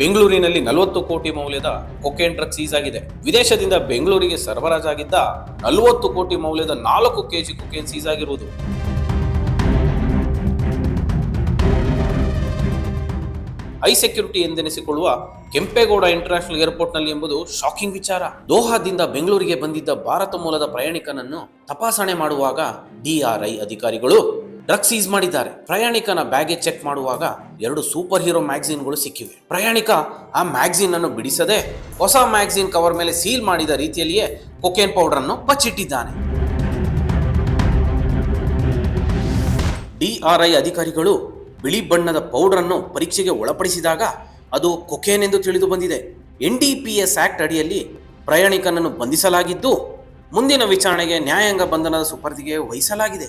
ಬೆಂಗಳೂರಿನಲ್ಲಿ ನಲವತ್ತು ಕೋಟಿ ಮೌಲ್ಯದ ಕೊಕೇನ್ ಟ್ರಕ್ ಸೀಸ್ ಆಗಿದೆ. ವಿದೇಶದಿಂದ ಬೆಂಗಳೂರಿಗೆ ಸರಬರಾಜಾಗಿದ್ದ ನಲವತ್ತು ಕೋಟಿ ಮೌಲ್ಯದ ನಾಲ್ಕು ಕೆಜಿ ಕೊಕೇನ್ ಸೀಸ್ ಆಗಿರುವುದು. ಐ ಸೆಕ್ಯೂರಿಟಿ ಎಂದೆನಿಸಿಕೊಳ್ಳುವ ಕೆಂಪೇಗೌಡ ಇಂಟರ್ನ್ಯಾಷನಲ್ ಏರ್ಪೋರ್ಟ್ನಲ್ಲಿ ಎಂಬುದು ಶಾಕಿಂಗ್ ವಿಚಾರ. ದೋಹಾದಿಂದ ಬೆಂಗಳೂರಿಗೆ ಬಂದಿದ್ದ ಭಾರತ ಮೂಲದ ಪ್ರಯಾಣಿಕನನ್ನು ತಪಾಸಣೆ ಮಾಡುವಾಗ ಡಿಆರ್ಐ ಅಧಿಕಾರಿಗಳು ಡ್ರಗ್ ಸೀಸ್ ಮಾಡಿದ್ದಾರೆ. ಪ್ರಯಾಣಿಕನ ಬ್ಯಾಗೇಜ್ ಚೆಕ್ ಮಾಡುವಾಗ ಎರಡು ಸೂಪರ್ ಹೀರೋ ಮ್ಯಾಗ್ಝಿನ್ಗಳು ಸಿಕ್ಕಿವೆ. ಪ್ರಯಾಣಿಕ ಆ ಮ್ಯಾಗ್ಝಿನ್ ಅನ್ನು ಬಿಡಿಸದೆ ಹೊಸ ಮ್ಯಾಗ್ಝಿನ್ ಕವರ್ ಮೇಲೆ ಸೀಲ್ ಮಾಡಿದ ರೀತಿಯಲ್ಲಿಯೇ ಕೊಕೇನ್ ಪೌಡರ್ ಅನ್ನು ಬಚ್ಚಿಟ್ಟಿದ್ದಾನೆ. ಡಿಆರ್ಐ ಅಧಿಕಾರಿಗಳು ಬಿಳಿ ಬಣ್ಣದ ಪೌಡರ್ ಅನ್ನು ಪರೀಕ್ಷೆಗೆ ಒಳಪಡಿಸಿದಾಗ ಅದು ಕೊಕೇನ್ ಎಂದು ತಿಳಿದು ಬಂದಿದೆ. N D P S act ಅಡಿಯಲ್ಲಿ ಪ್ರಯಾಣಿಕನನ್ನು ಬಂಧಿಸಲಾಗಿದ್ದು ಮುಂದಿನ ವಿಚಾರಣೆಗೆ ನ್ಯಾಯಾಂಗ ಬಂಧನದ ಸುಪರ್ದಿಗೆ ವಹಿಸಲಾಗಿದೆ.